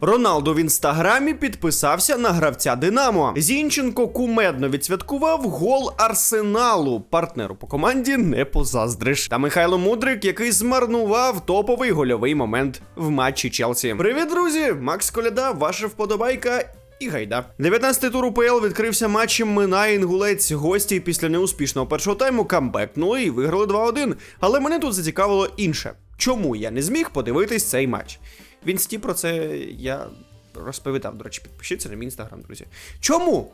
Роналду в інстаграмі підписався на гравця Динамо. Зінченко кумедно відсвяткував гол Арсеналу. Партнеру по команді не позаздриш. Та Михайло Мудрик, який змарнував топовий гольовий момент в матчі Челсі. Привіт, друзі! Макс Коляда, ваша вподобайка. І гайда. 19-й тур УПЛ відкрився матчем Минає Інгулець. Гості після неуспішного першого тайму камбекнули і виграли 2-1. Але мене тут зацікавило інше. Чому я не зміг подивитись цей матч? В інсті про це я розповідав. До речі, підпишіться на мій інстаграм, друзі. Чому?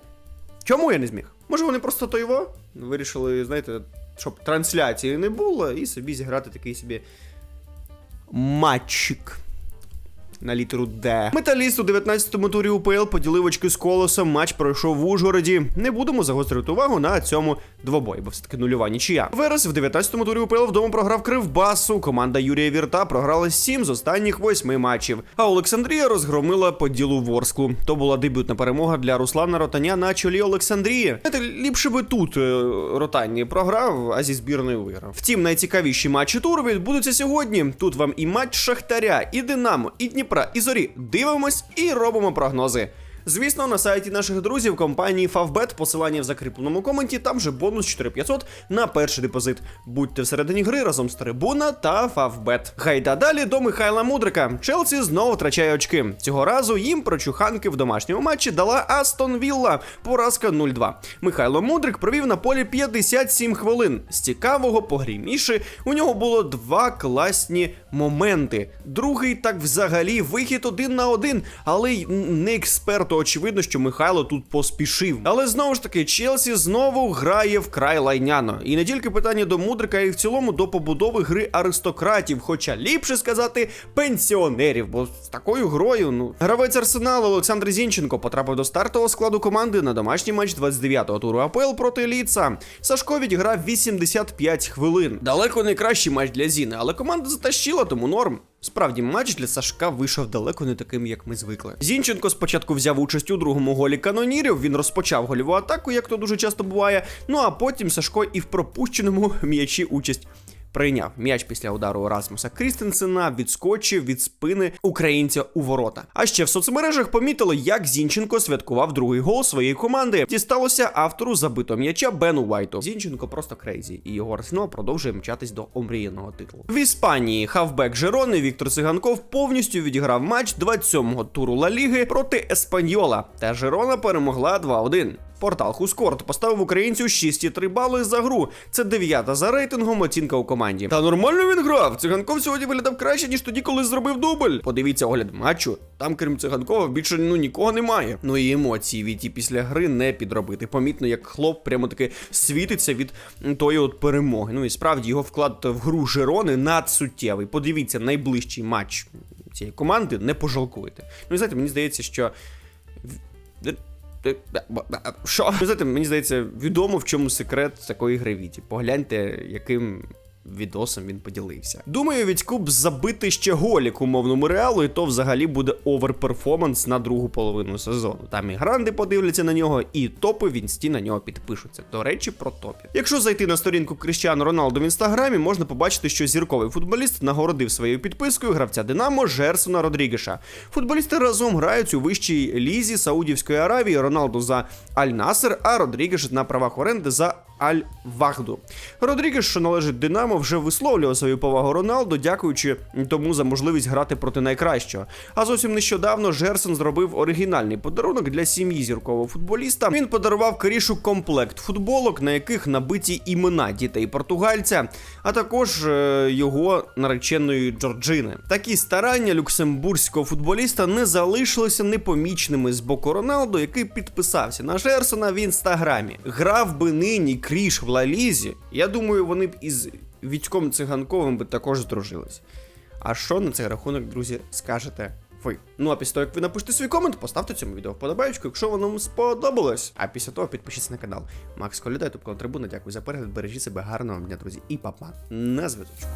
Чому я не зміг? Може, вони просто то його вирішили, знаєте, щоб трансляції не було, і собі зіграти такий собі матчик. На літеру Д. Металіст у 19-му турі УПЛ поділив очки з колосом. Матч пройшов в Ужгороді. Не будемо загострювати увагу на цьому двобої, бо все-таки нульова нічия. Верес в 19-му турі УПЛ вдома програв Кривбасу. Команда Юрія Вірта програла 7 з останніх 8 матчів. А Олександрія розгромила поділу Ворсклу. То була дебютна перемога для Руслана Ротаня на чолі Олександрії. Знаєте, ліпше би тут е, Ротані програв, а зі збірною виграв. Втім, найцікавіші матчі туру відбудуться сьогодні. Тут вам і матч Шахтаря, і Динамо, і Дніпра, і зорі. Дивимось і робимо прогнози. Звісно, на сайті наших друзів компанії Favbet, посилання в закріпленому коменті, там же бонус 4500 на перший депозит. Будьте всередині гри разом з Трибуна та Favbet. Гайда далі до Михайла Мудрика. Челсі знову втрачає очки. Цього разу їм прочуханки в домашньому матчі дала Астон Вілла. Поразка 0-2. Михайло Мудрик провів на полі 57 хвилин. З цікавого погріміше у нього було два класні моменти. Другий так взагалі вихід один на один, але й не експерту очевидно, що Михайло тут поспішив. Але знову ж таки, Челсі знову грає вкрай лайняно. І не тільки питання до Мудрика, і в цілому до побудови гри аристократів, хоча ліпше сказати пенсіонерів, бо з такою грою, ну гравець арсеналу Олександр Зінченко потрапив до стартового складу команди на домашній матч 29-го туру АПЛ проти Ліца. Сашко відіграв 85 хвилин. Далеко не кращий матч для Зіни, але команда затащила, тому норм. Справді, матч для Сашка вийшов далеко не таким, як ми звикли. Зінченко спочатку взяв участь у другому голі канонірів. Він розпочав гольову атаку, як то дуже часто буває. Ну а потім Сашко і в пропущеному м'ячі участь. Прийняв м'яч після удару Расмуса Крістенсена, відскочив від спини українця у ворота. А ще в соцмережах помітили, як Зінченко святкував другий гол своєї команди. Дісталося автору забитого м'яча Бену Уайту. Зінченко просто крейзі, і його арсенал продовжує мчатись до омріяного титулу. В Іспанії хавбек Жерони Віктор Циганков повністю відіграв матч 27-го туру Ла Ліги проти Еспаньола. Та Жерона перемогла 2-1. Портал Хускорт поставив українцю 6,3 бали за гру. Це дев'ята за рейтингом оцінка у команді. Та нормально він грав. Циганков сьогодні виглядав краще, ніж тоді, коли зробив дубль. Подивіться огляд матчу. Там, крім циганкова, більше ну нікого немає. Ну і емоції від і після гри не підробити. Помітно, як хлоп прямо таки світиться від тої от перемоги. Ну і справді його вклад в гру Жерони надсуттєвий. Подивіться, найближчий матч цієї команди не пожалкуєте. Ну і знаєте, мені здається, що. Що? Знаєте, мені здається, відомо в чому секрет такої гри Віті. Погляньте, яким. Відосом він поділився. Думаю, Вітьку б забити ще голік умовному реалу, і то взагалі буде оверперформанс на другу половину сезону. Там і гранди подивляться на нього, і топи в інсті на нього підпишуться. До речі, про топів. Якщо зайти на сторінку Кріщану Роналду в інстаграмі, можна побачити, що зірковий футболіст нагородив своєю підпискою гравця Динамо Жерсона Родрігеша. Футболісти разом грають у вищій лізі Саудівської Аравії. Роналду за Аль-Насер, а Родрігеш на правах оренди за Аль-Вахду. Родрігеш, що належить Динамо, вже висловлював свою повагу Роналду, дякуючи тому за можливість грати проти найкращого. А зовсім нещодавно Жерсон зробив оригінальний подарунок для сім'ї зіркового футболіста. Він подарував Карішу комплект футболок, на яких набиті імена дітей португальця, а також е, його нареченої Джорджини. Такі старання люксембурзького футболіста не залишилися непомічними з боку Роналду, який підписався на Жерсона в інстаграмі. Грав би нині Кріш в Лалізі. Я думаю, вони б із Вітьком Циганковим би також здружились. А що на цей рахунок, друзі, скажете ви? Ну а після того, як ви напишете свій комент, поставте цьому відео вподобайку, якщо воно вам сподобалось. А після того підпишіться на канал. Макс Коліда, тобто на Трибуна. Дякую за перегляд. Бережіть себе гарного дня, друзі, і папа. На зв'язочку.